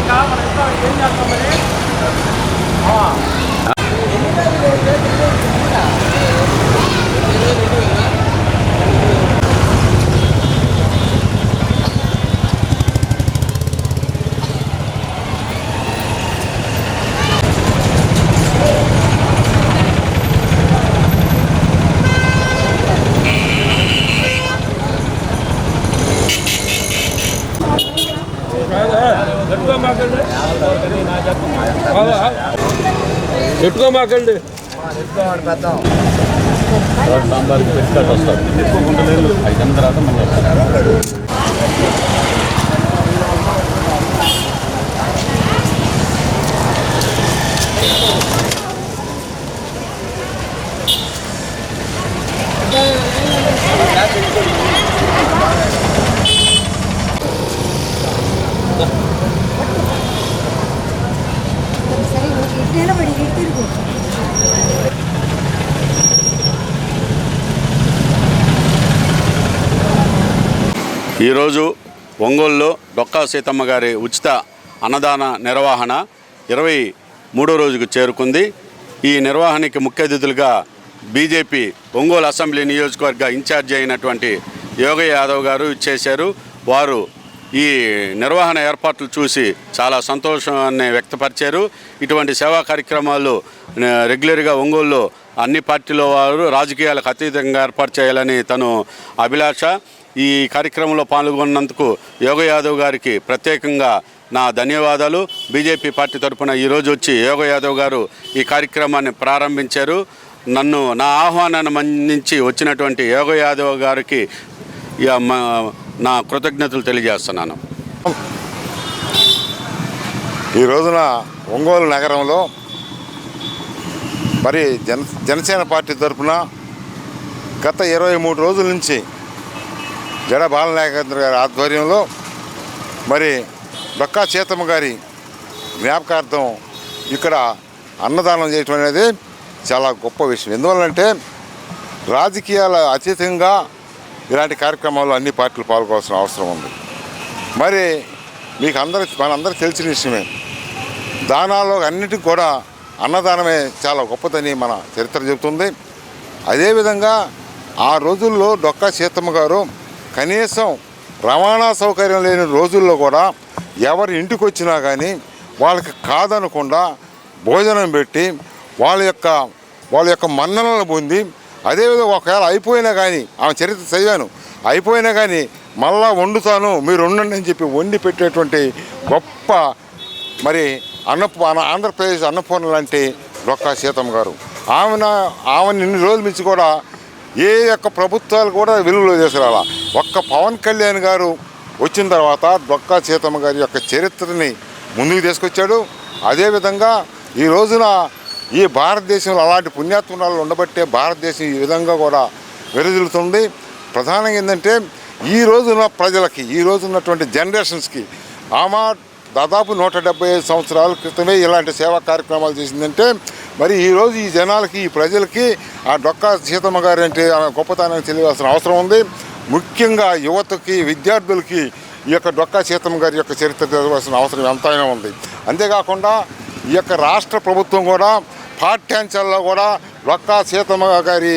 ఇంకా మనం ఏం చేస్తాం మరి? పెట్టుకోమాకండి. సాంబార్కి పెట్టుకాటు వస్తారు ఎక్కువ గుంటలేరు అయిన తర్వాత మళ్ళీ ఈరోజు ఒంగోలులో డొక్కా సీతమ్మ గారి ఉచిత అన్నదాన నిర్వహణ ఇరవై మూడో రోజుకు చేరుకుంది. ఈ నిర్వహణకి ముఖ్య అతిథులుగా బీజేపీ ఒంగోలు అసెంబ్లీ నియోజకవర్గ ఇన్ఛార్జి అయినటువంటి యోగ యాదవ్ గారు ఇచ్చేశారు వారు ఈ నిర్వహణ ఏర్పాట్లు చూసి చాలా సంతోషాన్ని వ్యక్తపరిచారు. ఇటువంటి సేవా కార్యక్రమాలు రెగ్యులర్గా ఒంగోలులో అన్ని పార్టీల వారు రాజకీయాలకు అతీతంగా ఏర్పాటు చేయాలని తను అభిలాష ఈ కార్యక్రమంలో పాల్గొన్నందుకు యోగ యాదవ్ గారికి ప్రత్యేకంగా నా ధన్యవాదాలు. బీజేపీ పార్టీ తరఫున ఈరోజు వచ్చి యోగ యాదవ్ గారు ఈ కార్యక్రమాన్ని ప్రారంభించారు. నన్ను నా ఆహ్వానాన్ని మన్నించి వచ్చినటువంటి యోగ యాదవ్ గారికి ఇక మా- నా కృతజ్ఞతలు తెలియజేస్తున్నాను. ఈ రోజున ఒంగోలు నగరంలో మరి జన జనసేన పార్టీ తరఫున గత ఇరవై మూడు రోజుల నుంచి జడ బాలనాయకేంద్ర గారి ఆధ్వర్యంలో మరి డొక్కా చేతమ్మ గారి జ్ఞాపకార్థం ఇక్కడ అన్నదానం చేయటం అనేది చాలా గొప్ప విషయం. ఎందువల్లంటే రాజకీయాల అతీతంగా ఇలాంటి కార్యక్రమాల్లో అన్ని పార్టీలు పాల్గొవాల్సిన అవసరం ఉంది. మరి మీకు అందరి మనందరికి తెలిసిన విషయమే. దానాల్లో అన్నిటికి కూడా అన్నదానమే చాలా గొప్పదని మన చరిత్ర చెబుతుంది. అదేవిధంగా ఆ రోజుల్లో డొక్కా సీతమ్మ గారు కనీసం రవాణా సౌకర్యం లేని రోజుల్లో కూడా ఎవరి ఇంటికి వచ్చినా కానీ వాళ్ళకి కాదనకుండా భోజనం పెట్టి వాళ్ళ యొక్క వాళ్ళ యొక్క మన్ననలను పొంది అదేవిధంగా ఒకవేళ అయిపోయినా కానీ ఆమె చరిత్ర చదివాను అయిపోయినా కానీ మళ్ళా వండుతాను మీరు ఉండండి అని చెప్పి వండి పెట్టేటువంటి గొప్ప మరి అన్నపూ అన్న- ఆంధ్రప్రదేశ్ అన్నపూర్ణ లాంటి డొక్కా సీతమ్మ గారు. ఆమెన ఆమె ఇన్ని రోజుల నుంచి కూడా ఏ యొక్క ప్రభుత్వాలు కూడా వెలుగులో తీసుకురాల. ఒక్క పవన్ కళ్యాణ్ గారు వచ్చిన తర్వాత డొక్కా సీతమ్మ గారి యొక్క చరిత్రని ముందుకు తీసుకొచ్చాడు. అదేవిధంగా ఈ రోజున ఈ భారతదేశంలో అలాంటి పుణ్యాత్మరాలు ఉండబట్టే భారతదేశం ఈ విధంగా కూడా విరదిల్లుతుంది ప్రధానంగా ఏంటంటే ఈ రోజున ప్రజలకి ఈ రోజున్నటువంటి జనరేషన్స్కి ఆమె దాదాపు నూట డెబ్బై ఐదు సంవత్సరాల క్రితమే ఇలాంటి సేవా కార్యక్రమాలు చేసిందంటే మరి ఈరోజు ఈ జనాలకి ఈ ప్రజలకి ఆ డొక్కా సీతమ్మ గారు అంటే ఆమె గొప్పతనాన్ని తెలియాల్సిన అవసరం ఉంది. ముఖ్యంగా యువతకి విద్యార్థులకి ఈ యొక్క డొక్కా సీతమ్మ గారి యొక్క చరిత్ర చదవాల్సిన అవసరం ఎంతైనా ఉంది. అంతేకాకుండా ఈ యొక్క రాష్ట్ర ప్రభుత్వం కూడా పాఠ్యాంశాల్లో కూడా డొక్కా సీతమ్మ గారి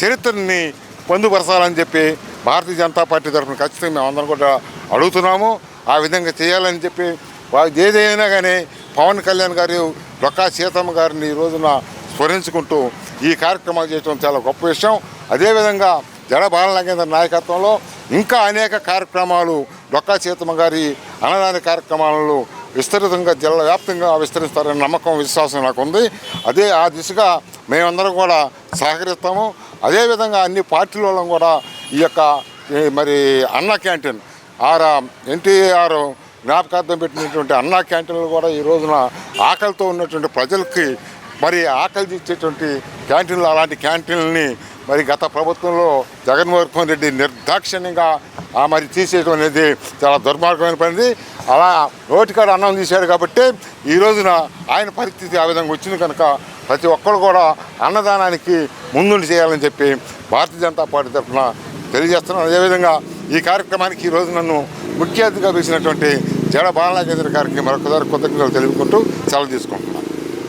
చరిత్రని పొందుపరచాలని చెప్పి భారతీయ జనతా పార్టీ తరఫున ఖచ్చితంగా మేము అందరం కూడా అడుగుతున్నాము. ఆ విధంగా చేయాలని చెప్పి ఏదైనా కానీ పవన్ కళ్యాణ్ గారు డొక్కా సీతమ్మ గారిని ఈ రోజున స్మరించుకుంటూ ఈ కార్యక్రమాలు చేయడం చాలా గొప్ప విషయం. అదేవిధంగా జడ బాలనాగేంద్ర నాయకత్వంలో ఇంకా అనేక కార్యక్రమాలు డొక్కా సీతమ్మ గారి అన్నదాన కార్యక్రమాలను విస్తృతంగా జిల్లా వ్యాప్తంగా విస్తరిస్తారనే నమ్మకం విశ్వాసం నాకు ఉంది అదే ఆ దిశగా మేమందరం కూడా సహకరిస్తాము. అదేవిధంగా అన్ని పార్టీల వాళ్ళం కూడా ఈ యొక్క మరి అన్న క్యాంటీన్ ఆరా ఎన్టీఆర్ జ్ఞాపకార్థం పెట్టినటువంటి అన్నా క్యాంటీన్లు కూడా ఈ రోజున ఆకలితో ఉన్నటువంటి ప్రజలకి మరి ఆకలి తీర్చేటువంటి క్యాంటీన్లు అలాంటి క్యాంటీన్లని మరి గత ప్రభుత్వంలో జగన్మోహన్ రెడ్డి నిర్దాక్షిణ్యంగా ఆ మరి తీసేయడం అనేది చాలా దుర్మార్గమైన పనిది అలా నోటికాడ అన్నం తీశాడు కాబట్టి ఈ రోజున ఆయన పరిస్థితి ఆ విధంగా వచ్చింది కనుక ప్రతి ఒక్కరు కూడా అన్నదానానికి ముందుండి చేయాలని చెప్పి భారతీయ జనతా పార్టీ తరఫున తెలియజేస్తున్నాను. అదేవిధంగా ఈ కార్యక్రమానికి ఈరోజు నన్ను ముఖ్య అతిథిగా పిలిచినటువంటి జడ బాలనాగేంద్ర గారికి మరొకసారి కృతజ్ఞతలు తెలుపుకుంటూ సెలవు తీసుకుంటున్నాను.